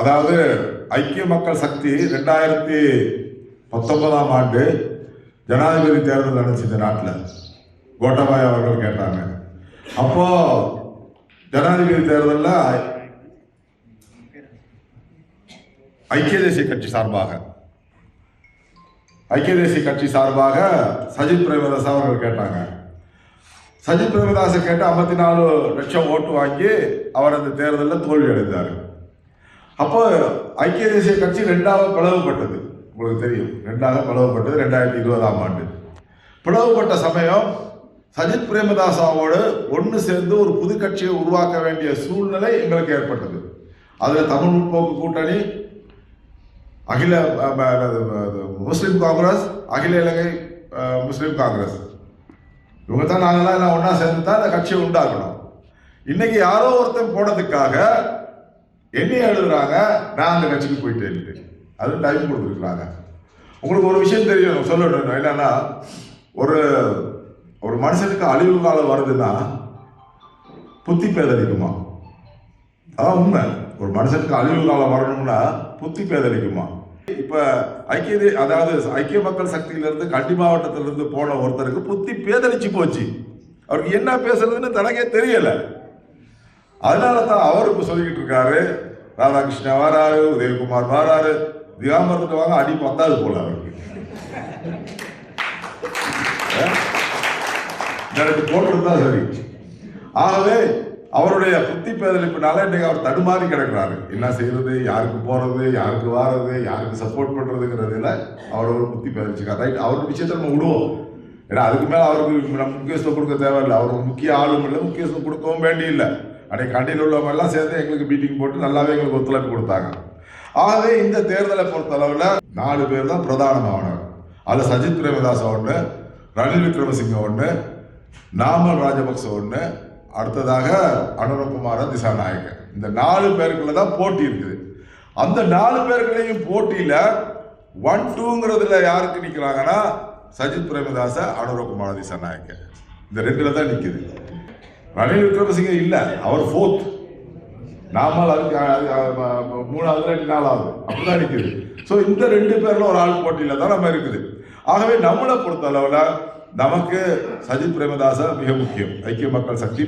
அதாவது ஐக்கிய மக்கள் சக்தி ரெண்டாயிரத்தி பத்தொன்பதாம் ஆண்டு ஜனாதிபதி தேர்தல் நடந்துச்சு இந்த நாட்டில். கோட்டபாய் அவர்கள் கேட்டாங்க. அப்போ ஜனாதிபதி தேர்தலில் ஐக்கிய தேசிய கட்சி சார்பாக ஐக்கிய தேசிய கட்சி சார்பாக சஜித் பிரேமதாஸ் அவர்கள் கேட்டாங்க. சஜித் பிரேமதாஸ் கேட்டு ஐம்பத்தி நாலு லட்சம் ஓட்டு வாங்கி அவர் அந்த தேர்தலில் தோல்வி அடைந்தார். அப்போ ஐக்கிய தேசிய கட்சி ரெண்டாக பிளவுபட்டது. உங்களுக்கு தெரியும். ரெண்டாக பிளவுபட்டது ரெண்டாயிரத்தி இருபதாம் ஆண்டு. பிளவுபட்ட சமயம் சஜித் பிரேமதாசாவோடு ஒன்று சேர்ந்து ஒரு புது கட்சியை உருவாக்க வேண்டிய சூழ்நிலை எங்களுக்கு ஏற்பட்டது. அதில் தமிழ் முற்போக்கு கூட்டணி அகில முஸ்லீம் காங்கிரஸ் அகில இலங்கை முஸ்லீம் காங்கிரஸ். இவங்க தான் நாங்களாம் எல்லாம் ஒன்றா சேர்ந்து தான் அந்த கட்சியை உண்டாக்கணும். இன்னைக்கு யாரோ ஒருத்தன் போனதுக்காக என்ன எழுதுறாங்க நான் அந்த கட்சிக்கு போயிட்டேன் அது டைம் கொடுத்துருக்குறாங்க. உங்களுக்கு ஒரு விஷயம் தெரியும் சொல்லணும். என்னன்னா ஒரு ஒரு மனுஷனுக்கு அழிவு காலம் வருதுன்னா புத்தி பேதளிக்குமா? அதான் உண்மை. ஒரு மனுஷனுக்கு அழிவு காலம் வரணும்னா புத்தி பேதளிக்குமா? இப்போ ஐக்கிய அதாவது ஐக்கிய மக்கள் சக்தியிலிருந்து கண்டி மாவட்டத்திலிருந்து போன ஒருத்தருக்கு புத்தி பேதளிச்சு போச்சு. அவருக்கு என்ன பேசுறதுன்னு தனக்கே தெரியலை. அதனால தான் அவர் இப்போ சொல்லிக்கிட்டு இருக்காரு ராதாகிருஷ்ணன் வராரு உதயகுமார் வராரு திகாமரத்துக்கு வாங்க அடி பத்தாது போல அவருக்கு. எனக்கு போட்டிருந்தா சரி. ஆகவே அவருடைய புத்தி பேதளிப்பினால இன்னைக்கு அவர் தடுமாறி கிடக்குறாரு. என்ன செய்யறது யாருக்கு போறது யாருக்கு வாரது யாருக்கு சப்போர்ட் பண்றதுங்கிறதுல அவர் ஒரு புத்தி பேதளிச்சுக்கார் ரைட் அவருடைய விஷயத்தை நம்ம விடுவோம். ஏன்னா அதுக்கு மேல அவருக்கு நம்ம முக்கியத்துவம் கொடுக்க தேவையில்லை. அவருக்கு முக்கிய ஆளும் இல்லை முக்கியத்துவம் கொடுக்கவும் வேண்டியில்லை. அன்னைக்கு கண்டியில் உள்ளவங்கெல்லாம் சேர்ந்து எங்களுக்கு மீட்டிங் போட்டு நல்லாவே எங்களுக்கு ஒத்துழைப்பு கொடுத்தாங்க. ஆகவே இந்த தேர்தலை பொறுத்தளவில் நாலு பேர் தான் பிரதானமானவர் அதில் சஜித் பிரேமதாஸ் ஒன்று ரணில் விக்ரமசிங்க ஒன்று நாமல் ராஜபக்ச ஒன்று அடுத்ததாக அனுரகுமார திசாநாயகன். இந்த நாலு பேருக்குள்ள தான் போட்டி இருக்குது. அந்த நாலு பேருக்குள்ளேயும் போட்டியில் ஒன் டூங்கிறதுல யாருக்கு நிற்கிறாங்கன்னா சஜித் பிரேமதாச அனுரகுமார திசாநாயகன். இந்த ரெண்டில் தான் நிற்குது ரணில் விக்ரமசிங்க இல்லை. அவர் ஃபோர்த் நாமல் அதுக்கு அது- மூணாவது ரெண்டு நாலாவது. அப்படிதான் இருக்குது ஸோ இந்த ரெண்டு பேர்ல ஒரு ஆள் போட்டியில் தான் நம்ம இருக்குது. ஆகவே நம்மளை பொறுத்த அளவில் நமக்கு சஜித் பிரேமதாச மிக முக்கியம். ஐக்கிய மக்கள் சக்தி